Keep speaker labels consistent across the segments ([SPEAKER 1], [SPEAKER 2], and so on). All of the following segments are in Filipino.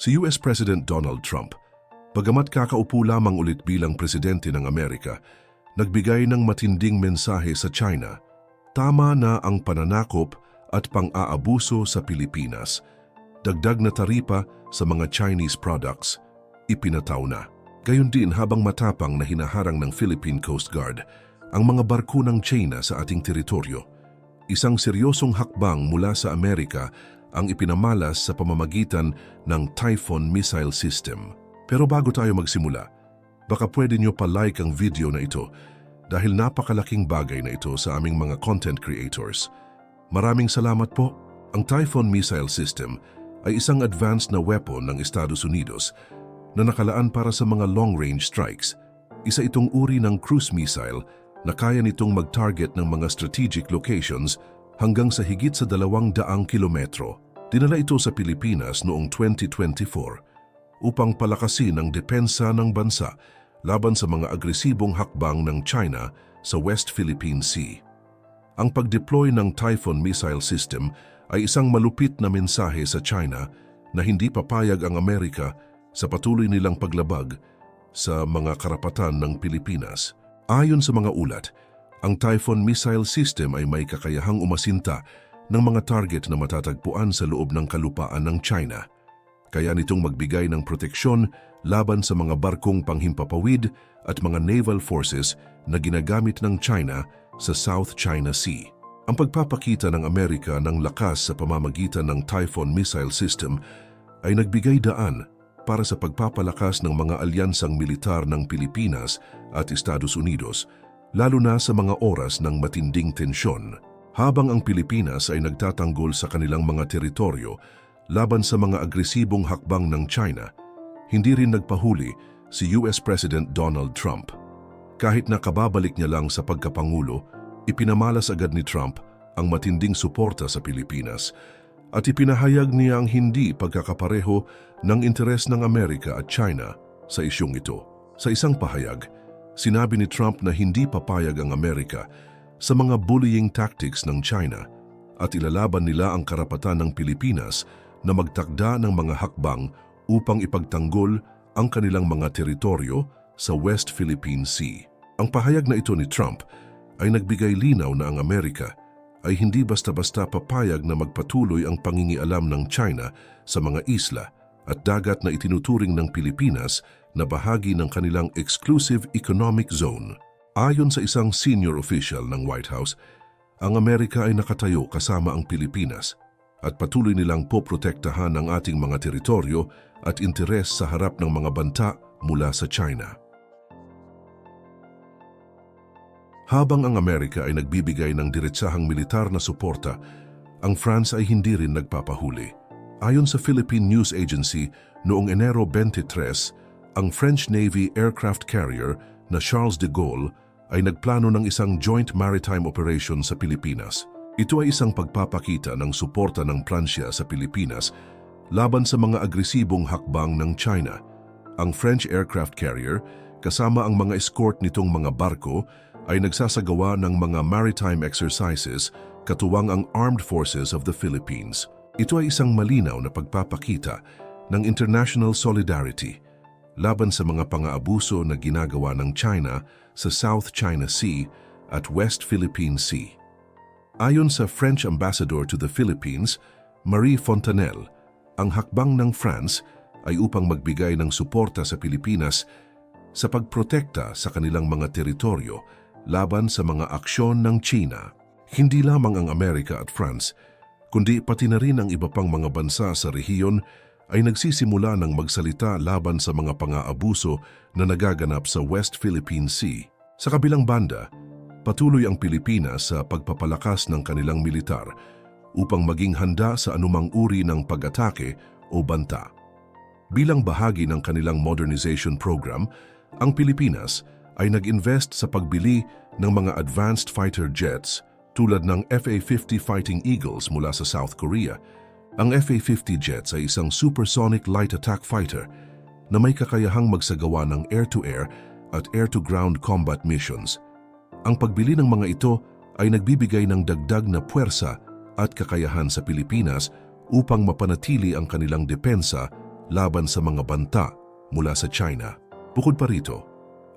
[SPEAKER 1] Si US President Donald Trump, bagamat kakaupo lamang ulit bilang presidente ng Amerika, nagbigay ng matinding mensahe sa China, tama na ang pananakop at pang-aabuso sa Pilipinas. Dagdag na taripa sa mga Chinese products, ipinataw na. Gayon din habang matapang na hinaharang ng Philippine Coast Guard ang mga barko ng China sa ating teritoryo. Isang seryosong hakbang mula sa Amerika ang ipinamalas sa pamamagitan ng Typhoon Missile System. Pero bago tayo magsimula, baka pwede nyo pa-like ang video na ito dahil napakalaking bagay na ito sa aming mga content creators. Maraming salamat po. Ang Typhoon Missile System ay isang advanced na weapon ng Estados Unidos na nakalaan para sa mga long-range strikes. Isa itong uri ng cruise missile na kaya nitong mag-target ng mga strategic locations hanggang sa higit sa dalawang daang kilometro. Dinala ito sa Pilipinas noong 2024 upang palakasin ang depensa ng bansa laban sa mga agresibong hakbang ng China sa West Philippine Sea. Ang pag-deploy ng Typhoon missile system ay isang malupit na mensahe sa China na hindi papayag ang Amerika sa patuloy nilang paglabag sa mga karapatan ng Pilipinas. Ayon sa mga ulat, ang Typhoon missile system ay may kakayahang umasinta ng mga target na matatagpuan sa loob ng kalupaan ng China. Kaya nitong magbigay ng proteksyon laban sa mga barkong panghimpapawid at mga naval forces na ginagamit ng China sa South China Sea. Ang pagpapakita ng Amerika ng lakas sa pamamagitan ng Typhoon missile system ay nagbigay daan para sa pagpapalakas ng mga alyansang militar ng Pilipinas at Estados Unidos, lalo na sa mga oras ng matinding tensyon. Habang ang Pilipinas ay nagtatanggol sa kanilang mga teritoryo laban sa mga agresibong hakbang ng China, hindi rin nagpahuli si US President Donald Trump. Kahit na kababalik niya lang sa pagkapangulo, ipinamalas agad ni Trump ang matinding suporta sa Pilipinas at ipinahayag niya ang hindi pagkakapareho ng interes ng Amerika at China sa isyong ito. Sa isang pahayag, sinabi ni Trump na hindi papayag ang Amerika sa mga bullying tactics ng China at ilalaban nila ang karapatan ng Pilipinas na magtakda ng mga hakbang upang ipagtanggol ang kanilang mga teritoryo sa West Philippine Sea. Ang pahayag na ito ni Trump ay nagbigay linaw na ang Amerika ay hindi basta-basta papayag na magpatuloy ang pangingialam ng China sa mga isla at dagat na itinuturing ng Pilipinas na bahagi ng kanilang exclusive economic zone. Ayon sa isang senior official ng White House, ang Amerika ay nakatayo kasama ang Pilipinas at patuloy nilang poprotektahan ang ating mga teritoryo at interes sa harap ng mga banta mula sa China. Habang ang Amerika ay nagbibigay ng diretsahang militar na suporta, ang France ay hindi rin nagpapahuli. Ayon sa Philippine News Agency, noong Enero 23, ang French Navy aircraft carrier na Charles de Gaulle ay nagplano ng isang joint maritime operation sa Pilipinas. Ito ay isang pagpapakita ng suporta ng Pransya sa Pilipinas laban sa mga agresibong hakbang ng China. Ang French aircraft carrier, kasama ang mga escort nitong mga barko, ay nagsasagawa ng mga maritime exercises katuwang ang Armed Forces of the Philippines. Ito ay isang malinaw na pagpapakita ng international solidarity laban sa mga pang-aabuso na ginagawa ng China sa South China Sea at West Philippine Sea. Ayon sa French Ambassador to the Philippines, Marie Fontanelle, ang hakbang ng France ay upang magbigay ng suporta sa Pilipinas sa pagprotekta sa kanilang mga teritoryo laban sa mga aksyon ng China. Hindi lamang ang Amerika at France, kundi pati na rin ang iba pang mga bansa sa rehiyon ay nagsisimula ng magsalita laban sa mga pang-aabuso na nagaganap sa West Philippine Sea. Sa kabilang banda, patuloy ang Pilipinas sa pagpapalakas ng kanilang militar upang maging handa sa anumang uri ng pag-atake o banta. Bilang bahagi ng kanilang modernization program, ang Pilipinas ay nag-invest sa pagbili ng mga advanced fighter jets tulad ng FA-50 Fighting Eagles mula sa South Korea ang FA-50 jets ay isang supersonic light attack fighter na may kakayahang magsagawa ng air-to-air at air-to-ground combat missions. Ang pagbili ng mga ito ay nagbibigay ng dagdag na puwersa at kakayahan sa Pilipinas upang mapanatili ang kanilang depensa laban sa mga banta mula sa China. Bukod pa rito,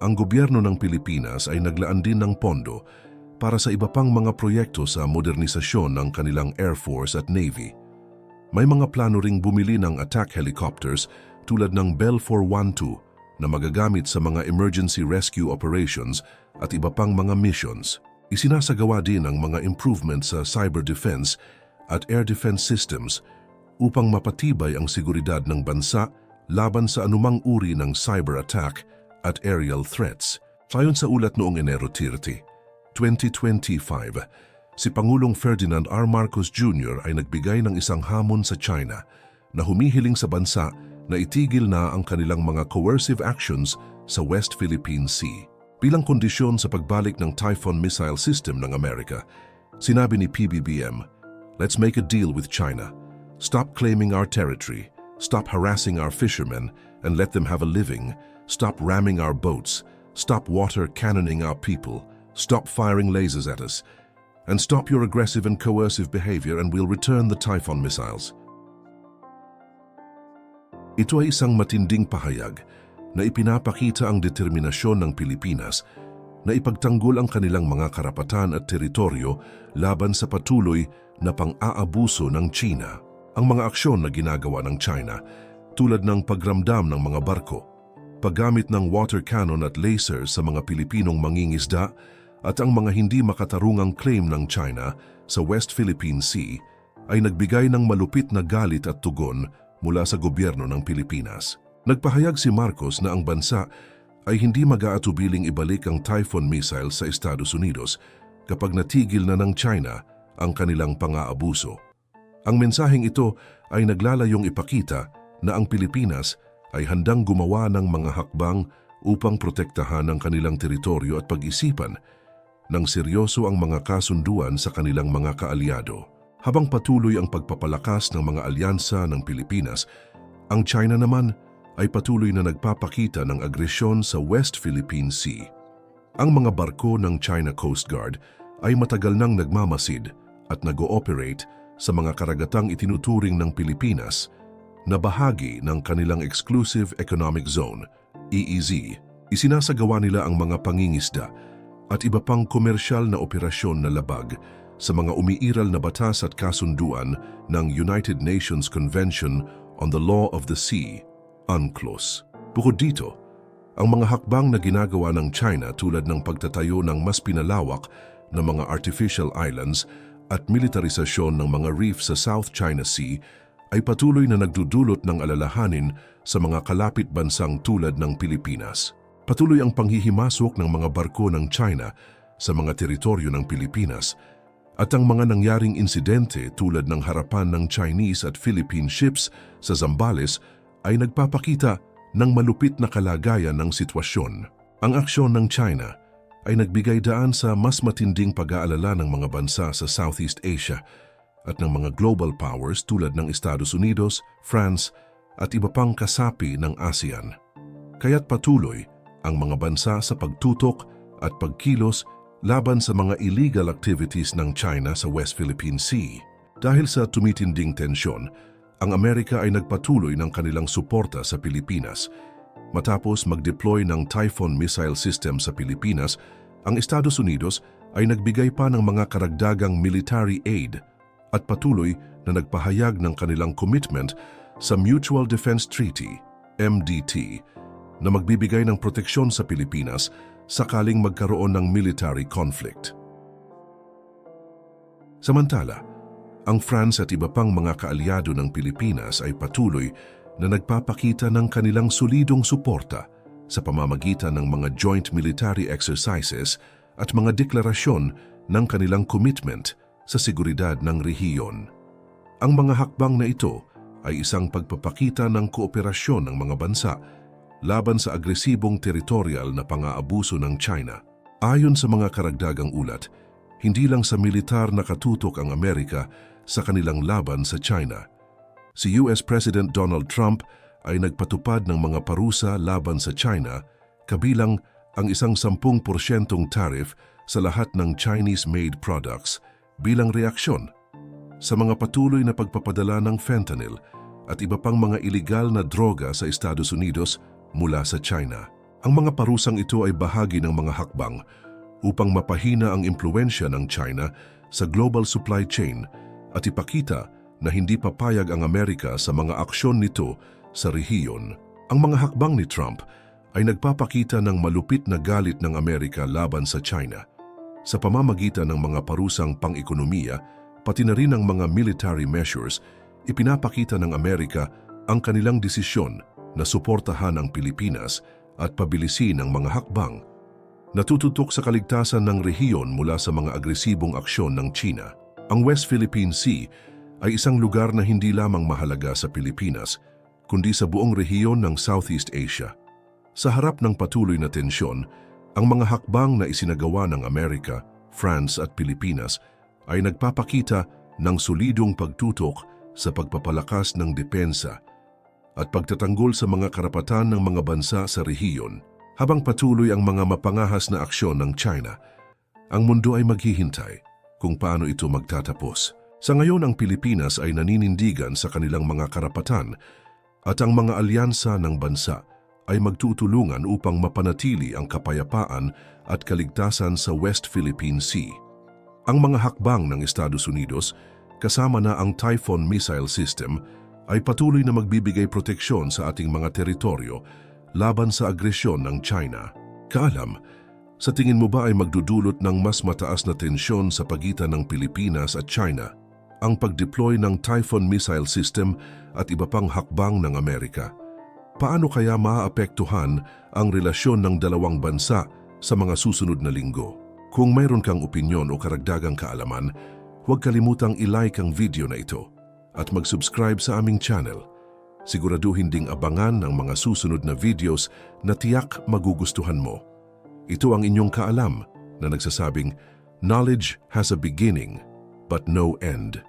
[SPEAKER 1] ang gobyerno ng Pilipinas ay naglaan din ng pondo para sa iba pang mga proyekto sa modernisasyon ng kanilang Air Force at Navy. May mga plano ring bumili ng attack helicopters tulad ng Bell 412 na magagamit sa mga emergency rescue operations at iba pang mga missions. Isinasagawa din ang mga improvements sa cyber defense at air defense systems upang mapatibay ang seguridad ng bansa laban sa anumang uri ng cyber attack at aerial threats. Ayon sa ulat noong Enero 30, 2025, si Pangulong Ferdinand R. Marcos Jr. ay nagbigay ng isang hamon sa China na humihiling sa bansa na itigil na ang kanilang mga coercive actions sa West Philippine Sea. Bilang kondisyon sa pagbalik ng Typhoon missile system ng Amerika, sinabi ni PBBM, Let's make a deal with China. Stop claiming our territory. Stop harassing our fishermen and let them have a living. Stop ramming our boats. Stop water cannoning our people. Stop firing lasers at us. And stop your aggressive and coercive behavior and we'll return the Typhoon missiles. Ito ay isang matinding pahayag na ipinapakita ang determinasyon ng Pilipinas na ipagtanggol ang kanilang mga karapatan at teritoryo laban sa patuloy na pang-aabuso ng China. Ang mga aksyon na ginagawa ng China tulad ng pagramdam ng mga barko, paggamit ng water cannon at laser sa mga Pilipinong mangingisda at ang mga hindi makatarungang claim ng China sa West Philippine Sea ay nagbigay ng malupit na galit at tugon mula sa gobyerno ng Pilipinas. Nagpahayag si Marcos na ang bansa ay hindi mag-aatubiling ibalik ang Typhoon missile sa Estados Unidos kapag natigil na ng China ang kanilang pang-aabuso. Ang mensaheng ito ay naglalayong ipakita na ang Pilipinas ay handang gumawa ng mga hakbang upang protektahan ang kanilang teritoryo at pag-isipan ng seryoso ang mga kasunduan sa kanilang mga kaalyado. Habang patuloy ang pagpapalakas ng mga alyansa ng Pilipinas, ang China naman ay patuloy na nagpapakita ng agresyon sa West Philippine Sea. Ang mga barko ng China Coast Guard ay matagal nang nagmamasid at nag-ooperate sa mga karagatang itinuturing ng Pilipinas na bahagi ng kanilang Exclusive Economic Zone, EEZ. Isinasagawa nila ang mga pangingisda at iba pang komersyal na operasyon na labag sa mga umiiral na batas at kasunduan ng United Nations Convention on the Law of the Sea, UNCLOS. Bukod dito, ang mga hakbang na ginagawa ng China tulad ng pagtatayo ng mas pinalawak na mga artificial islands at militarisasyon ng mga reef sa South China Sea ay patuloy na nagdudulot ng alalahanin sa mga kalapit bansang tulad ng Pilipinas. Patuloy ang panghihimasok ng mga barko ng China sa mga teritoryo ng Pilipinas at ang mga nangyaring insidente tulad ng harapan ng Chinese at Philippine ships sa Zambales ay nagpapakita ng malupit na kalagayan ng sitwasyon. Ang aksyon ng China ay nagbigay daan sa mas matinding pag-aalala ng mga bansa sa Southeast Asia at ng mga global powers tulad ng Estados Unidos, France at iba pang kasapi ng ASEAN. Kaya't patuloy ang mga bansa sa pagtutok at pagkilos laban sa mga illegal activities ng China sa West Philippine Sea. Dahil sa tumitinding tensyon, ang Amerika ay nagpatuloy ng kanilang suporta sa Pilipinas. Matapos mag-deploy ng Typhoon missile system sa Pilipinas, ang Estados Unidos ay nagbigay pa ng mga karagdagang military aid at patuloy na nagpahayag ng kanilang commitment sa Mutual Defense Treaty, MDT, na magbibigay ng proteksyon sa Pilipinas sakaling magkaroon ng military conflict. Samantala, ang France at iba pang mga kaalyado ng Pilipinas ay patuloy na nagpapakita ng kanilang solidong suporta sa pamamagitan ng mga joint military exercises at mga deklarasyon ng kanilang commitment sa seguridad ng rehiyon. Ang mga hakbang na ito ay isang pagpapakita ng kooperasyon ng mga bansa laban sa agresibong teritorial na pang-aabuso ng China. Ayon sa mga karagdagang ulat, hindi lang sa militar nakatutok ang Amerika sa kanilang laban sa China. Si US President Donald Trump ay nagpatupad ng mga parusa laban sa China kabilang ang isang 10% tariff sa lahat ng Chinese-made products bilang reaksyon sa mga patuloy na pagpapadala ng fentanyl at iba pang mga ilegal na droga sa Estados Unidos mula sa China. Ang mga parusang ito ay bahagi ng mga hakbang upang mapahina ang impluensya ng China sa global supply chain at ipakita na hindi papayag ang Amerika sa mga aksyon nito sa rehiyon. Ang mga hakbang ni Trump ay nagpapakita ng malupit na galit ng Amerika laban sa China sa pamamagitan ng mga parusang pang-ekonomiya pati na rin ang mga military measures, ipinapakita ng Amerika ang kanilang desisyon na suportahan ang Pilipinas at pabilisin ang mga hakbang. Natututok sa kaligtasan ng rehiyon mula sa mga agresibong aksyon ng China. Ang West Philippine Sea ay isang lugar na hindi lamang mahalaga sa Pilipinas, kundi sa buong rehiyon ng Southeast Asia. Sa harap ng patuloy na tensyon, ang mga hakbang na isinagawa ng Amerika, France at Pilipinas ay nagpapakita ng solidong pagtutok sa pagpapalakas ng depensa at pagtatanggol sa mga karapatan ng mga bansa sa rehiyon. Habang patuloy ang mga mapangahas na aksyon ng China, ang mundo ay maghihintay kung paano ito magtatapos. Sa ngayon ang Pilipinas ay naninindigan sa kanilang mga karapatan at ang mga alyansa ng bansa ay magtutulungan upang mapanatili ang kapayapaan at kaligtasan sa West Philippine Sea. Ang mga hakbang ng Estados Unidos, kasama na ang Typhoon missile system, ay patuloy na magbibigay proteksyon sa ating mga teritoryo laban sa agresyon ng China. Kaalam, sa tingin mo ba ay magdudulot ng mas mataas na tensyon sa pagitan ng Pilipinas at China ang pag-deploy ng Typhoon missile system at iba pang hakbang ng Amerika? Paano kaya maaapektuhan ang relasyon ng dalawang bansa sa mga susunod na linggo? Kung mayroon kang opinyon o karagdagang kaalaman, huwag kalimutang i-like ang video na ito at mag-subscribe sa aming channel. Siguraduhin ding abangan ang mga susunod na videos na tiyak magugustuhan mo. Ito ang inyong kaalam na nagsasabing, Knowledge has a beginning, but no end.